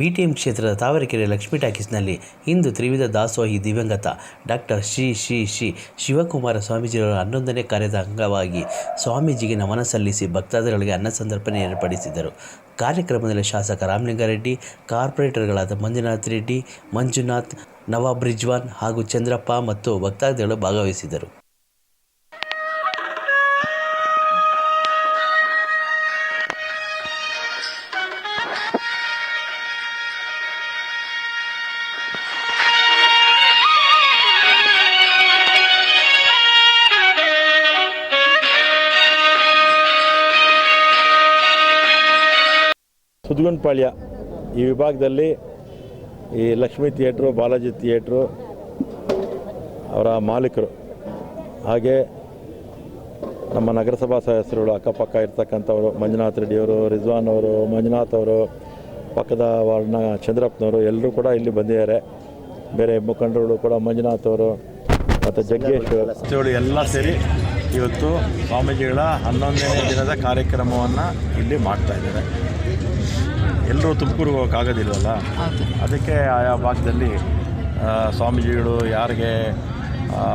BTM ಕ್ಷೇತ್ರದ ತಾವರೆಕೆರೆ ಲಕ್ಷ್ಮೀ ಟಾಕೀಸ್ನಲ್ಲಿ ಇಂದು ತ್ರಿವಿಧ ದಾಸೋಹಿ ದಿವಂಗತ ಡಾಕ್ಟರ್ ಶ್ರೀ ಶ್ರೀ ಶ್ರೀ ಶಿವಕುಮಾರ ಸ್ವಾಮೀಜಿಯವರ ಹನ್ನೊಂದನೇ ಕಾರ್ಯದ ಅಂಗವಾಗಿ ಸ್ವಾಮೀಜಿಗೆ ನಮನ ಸಲ್ಲಿಸಿ ಭಕ್ತಾದಿಗಳಿಗೆ ಅನ್ನ ಸಂದರ್ಪಣೆ ಏರ್ಪಡಿಸಿದರು. ಕಾರ್ಯಕ್ರಮದಲ್ಲಿ ಶಾಸಕ ರಾಮಲಿಂಗಾರೆಡ್ಡಿ, ಕಾರ್ಪೊರೇಟರ್ಗಳಾದ ಮಂಜುನಾಥ್ ರೆಡ್ಡಿ, ಮಂಜುನಾಥ್, ನವಾಬ್ ರಿಜ್ವಾನ್ ಹಾಗೂ ಚಂದ್ರಪ್ಪ ಮತ್ತು ಭಕ್ತಾದಿಗಳು ಭಾಗವಹಿಸಿದರು. ಸುದ್ಗುಂಡ್ಪಾಳ್ಯ ಈ ವಿಭಾಗದಲ್ಲಿ ಈ ಲಕ್ಷ್ಮೀ ಥಿಯೇಟ್ರು, ಬಾಲಾಜಿ ಥಿಯೇಟ್ರು ಅವರ ಮಾಲೀಕರು. ಹಾಗೆ ನಮ್ಮ ನಗರಸಭಾ ಸದಸ್ಯರುಗಳು ಅಕ್ಕಪಕ್ಕ ಇರ್ತಕ್ಕಂಥವರು ಮಂಜುನಾಥ್ ರೆಡ್ಡಿಯವರು, ರಿಜ್ವಾನ್ ಅವರು, ಮಂಜುನಾಥ್ ಅವರು, ಪಕ್ಕದ ವಾರ್ಡ್ನ ಚಂದ್ರಪ್ಪನವರು ಎಲ್ಲರೂ ಕೂಡ ಇಲ್ಲಿ ಬಂದಿದ್ದಾರೆ. ಬೇರೆ ಮುಖಂಡರುಗಳು ಕೂಡ ಮಂಜುನಾಥ್ ಅವರು ಮತ್ತು ಜಗ್ಗೇಶ್ ಎಲ್ಲ ಸೇರಿ ಇವತ್ತು ಸ್ವಾಮೀಜಿಗಳ ಹನ್ನೊಂದನೇ ದಿನದ ಕಾರ್ಯಕ್ರಮವನ್ನು ಇಲ್ಲಿ ಮಾಡ್ತಾ ಇದ್ದಾರೆ. ಎಲ್ಲರೂ ತುಮಕೂರಿಗೆ ಹೋಗೋಕ್ಕಾಗೋದಿಲ್ವಲ್ಲ ಅದಕ್ಕೆ ಆಯಾ ಭಾಗದಲ್ಲಿ ಸ್ವಾಮೀಜಿಗಳು ಯಾರಿಗೆ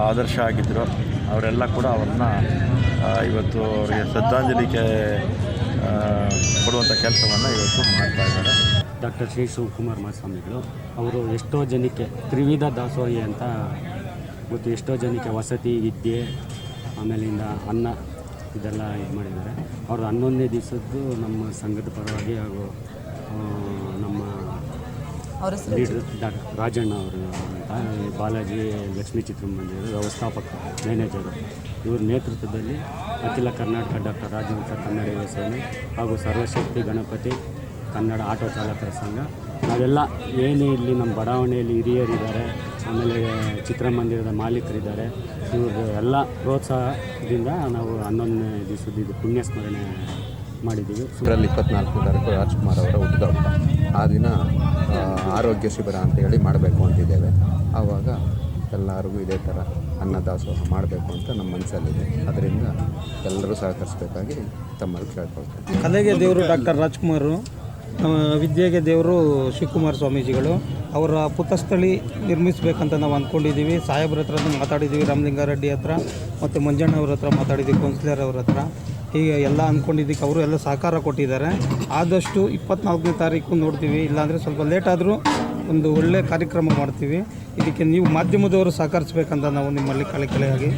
ಆದರ್ಶ ಆಗಿದ್ದರು ಅವರೆಲ್ಲ ಕೂಡ ಅವ್ರನ್ನ ಇವತ್ತು ಅವರಿಗೆ ಶ್ರದ್ಧಾಂಜಲಿಗೆ ಕೊಡುವಂಥ ಕೆಲಸವನ್ನು ಇವತ್ತು ಮಾಡ್ತಾ ಇದ್ದಾರೆ. ಡಾಕ್ಟರ್ ಶ್ರೀ ಶಿವಕುಮಾರ್ ಮಹಾಸ್ವಾಮಿಗಳು ಅವರು ಎಷ್ಟೋ ಜನಕ್ಕೆ ತ್ರಿವಿಧ ದಾಸೋಹಿ ಅಂತ ಮತ್ತು ಎಷ್ಟೋ ಜನಕ್ಕೆ ವಸತಿ ವಿದ್ಯೆ ಆಮೇಲಿಂದ ಅನ್ನ ಇದೆಲ್ಲ ಇದು ಮಾಡಿದ್ದಾರೆ. ಅವ್ರದ್ದು ಹನ್ನೊಂದನೇ ದಿವಸದ್ದು ನಮ್ಮ ಸಂಘದ ಪರವಾಗಿ ಹಾಗೂ ನಮ್ಮ ಲೀಡರ್ ಡಾಕ್ಟರ್ ರಾಜಣ್ಣ ಅವರು ಬಾಲಾಜಿ ಲಕ್ಷ್ಮೀ ಚಿತ್ರಮಂದಿರದ ವ್ಯವಸ್ಥಾಪಕ ಮ್ಯಾನೇಜರು. ಇವ್ರ ನೇತೃತ್ವದಲ್ಲಿ ಅಖಿಲ ಕರ್ನಾಟಕ ಡಾಕ್ಟರ್ ರಾಜವಂಶ ಕನ್ನಡ ಯುವ ಸೇನೆ ಹಾಗೂ ಸರ್ವಶಕ್ತಿ ಗಣಪತಿ ಕನ್ನಡ ಆಟೋ ಚಾಲಕರ ಸಂಘ. ನಾವೆಲ್ಲ ಏನೇ ಇಲ್ಲಿ ನಮ್ಮ ಬಡಾವಣೆಯಲ್ಲಿ ಹಿರಿಯರಿದ್ದಾರೆ ಆಮೇಲೆ ಚಿತ್ರಮಂದಿರದ ಮಾಲೀಕರಿದ್ದಾರೆ. ಇವ್ರದ್ದು ಎಲ್ಲ ಪ್ರೋತ್ಸಾಹದಿಂದ ನಾವು ಹನ್ನೊಂದನೇ ದಿವಸದ ಇದು ಪುಣ್ಯ ಸ್ಮರಣೆ ಮಾಡಿದ್ದೀವಿ. ಇದರಲ್ಲಿ ಇಪ್ಪತ್ನಾಲ್ಕು ತಾರೀಕು ರಾಜ್ಕುಮಾರ್ ಅವರ ಹುಟ್ಟುಹಬ್ಬ ಆ ದಿನ ಆರೋಗ್ಯ ಶಿಬಿರ ಅಂತ ಹೇಳಿ ಮಾಡಬೇಕು ಅಂತಿದ್ದೇವೆ. ಆವಾಗ ಎಲ್ಲರಿಗೂ ಇದೇ ಥರ ಅನ್ನದಾಸೋಹ ಮಾಡಬೇಕು ಅಂತ ನಮ್ಮ ಮನಸ್ಸಲ್ಲಿದೆ ಅದರಿಂದ ಎಲ್ಲರೂ ಸಹಕರಿಸಬೇಕಾಗಿ ತಮ್ಮಲ್ಲಿ ಕೇಳ್ಕೊಳ್ತಾರೆ ಕಲೆಗೆ ದೇವರು ಡಾಕ್ಟರ್ ರಾಜ್ಕುಮಾರ್. ವಿದ್ಯೆಗೆ ದೇವರು ಶಿವಕುಮಾರ ಸ್ವಾಮೀಜಿಗಳು. ಅವರ ಪುತಸ್ಥಳಿ ನಿರ್ಮಿಸಬೇಕಂತ ನಾವು ಅಂದ್ಕೊಂಡಿದ್ದೀವಿ ಸಾಹೇಬ್ರ ಹತ್ರ ಮಾತಾಡಿದ್ದೀವಿ ರಾಮಲಿಂಗಾರೆಡ್ಡಿ ಹತ್ರ, ಮತ್ತು ಮಂಜಣ್ಣ ಅವ್ರ ಹತ್ರ ಮಾತಾಡಿದ್ದೀವಿ ಕೌನ್ಸಿಲರ್ ಅವ್ರ ಹತ್ರ. ಹೀಗೆ ಎಲ್ಲ ಅಂದ್ಕೊಂಡಿದ್ದಕ್ಕೆ ಅವರು ಎಲ್ಲ ಸಹಕಾರ ಕೊಟ್ಟಿದ್ದಾರೆ. ಆದಷ್ಟು ಇಪ್ಪತ್ನಾಲ್ಕನೇ ತಾರೀಕು ನೋಡ್ತೀವಿ. ಇಲ್ಲಾಂದರೆ ಸ್ವಲ್ಪ ಲೇಟ್ ಆದರೂ ಒಂದು ಒಳ್ಳೆಯ ಕಾರ್ಯಕ್ರಮ ಮಾಡ್ತೀವಿ. ಇದಕ್ಕೆ ನೀವು ಮಾಧ್ಯಮದವರು ಸಹಕರಿಸ್ಬೇಕಂತ ನಾವು ನಿಮ್ಮಲ್ಲಿ ಕಳೆ ಕಳೆಯಾಗಿ